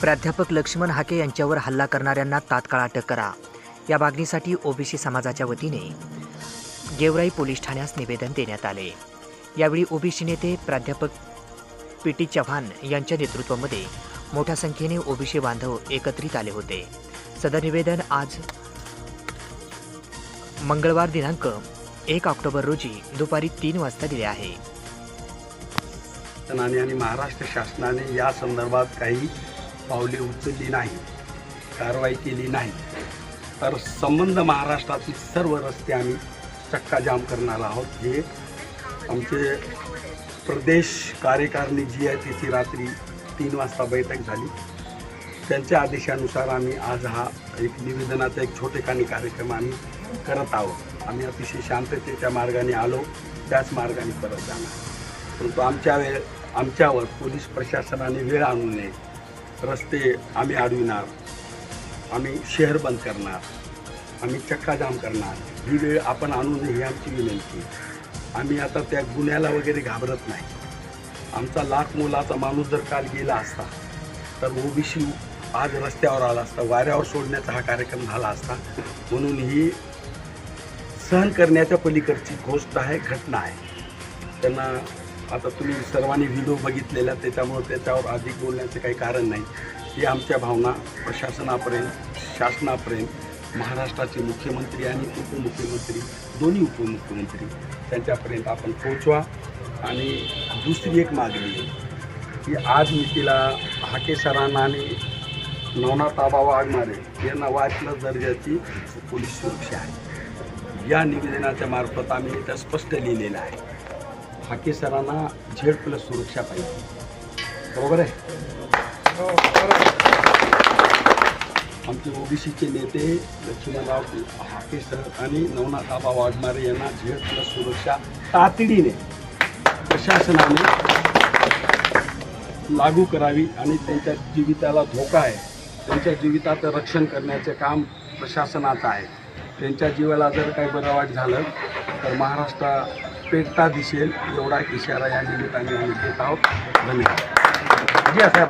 प्राध्यापक लक्ष्मण हाके यांच्यावर हल्ला करणाऱ्यांना तात्काळ अटक करा. या मागणीसाठी ओबीसी समाजाच्या वतीने गेवराई पोलीस ठाण्यास निवेदन देण्यात आले. यावेळी ओबीसी नेते प्राध्यापक पी टी चव्हाण यांच्या नेतृत्वामध्ये मोठ्या संख्येने ओबीसी बांधव एकत्रित आले होते. सदर निवेदन आज मंगळवार दिनांक एक ऑक्टोबर रोजी दुपारी तीन वाजता दिले आहे. आणि महाराष्ट्र शासनाने या संदर्भात काही पावले उचलली नाही कारवाई केली नाही तर संबंध महाराष्ट्रातील सर्व रस्ते आम्ही चक्काजाम करणार आहोत. हे आमचे प्रदेश कार्यकारिणी जी आहे त्याची रात्री तीन वाजता बैठक झाली. त्यांच्या आदेशानुसार आम्ही आज हा एक निवेदनाचा एक छोटेखानी कार्यक्रम आम्ही करत आहोत. आम्ही अतिशय शांततेच्या मार्गाने आलो त्याच मार्गाने परत जाणार. परंतु आमच्या वेळ आमच्यावर पोलीस प्रशासनाने वेळ आणू नये. रस्ते आम्ही अडविणार आम्ही शहर बंद करणार आम्ही चक्काजाम करणार. ही वेळ आपण आणू नये ही आमची विनंती. आम्ही आता त्या गुन्ह्याला वगैरे घाबरत नाही. आमचा लाख मोलाचा माणूस जर काल गेला असता तर ओबीसी आज रस्त्यावर आला असता वाऱ्यावर सोडण्याचा हा कार्यक्रम झाला असता म्हणून ही सहन करण्याच्या पलीकडची गोष्ट आहे घटना आहे. त्यांना आता तुम्ही सर्वांनी व्हिडिओ बघितलेला त्याच्यामुळं त्याच्यावर अधिक बोलण्याचं काही कारण नाही. ही आमच्या भावना प्रशासनापर्यंत शासनापर्यंत महाराष्ट्राचे मुख्यमंत्री आणि उपमुख्यमंत्री दोन्ही उपमुख्यमंत्री त्यांच्यापर्यंत आपण पोचवा आणि दुसरी एक मागणी की आज मी तिला हाके सरांना आणि नवनाथ आबा वाघमारे यांना वाचलं दर्जाची पोलीस सुरक्षा आहे. या निवेदनाच्या मार्फत आम्ही इथं स्पष्ट लिहिलेलं आहे. हाके सरांना झेड प्लस सुरक्षा पाहिजे. बरोबर आहे? आमचे ओबीसीचे नेते लक्ष्मणराव हाके सर आणि नवनाथ आबा वाघमारे यांना झेड प्लस सुरक्षा तातडीने प्रशासनाने लागू करावी आणि त्यांच्या जीविताला धोका आहे. त्यांच्या जीविताचं रक्षण करण्याचे काम प्रशासनाचं आहे. त्यांच्या जीवाला जर काही बरं वाईट झालं तर महाराष्ट्र पेटता दिसेल एवढा इशारा या निमित्ताने आम्ही देत आहोत. धन्यवाद. जी असा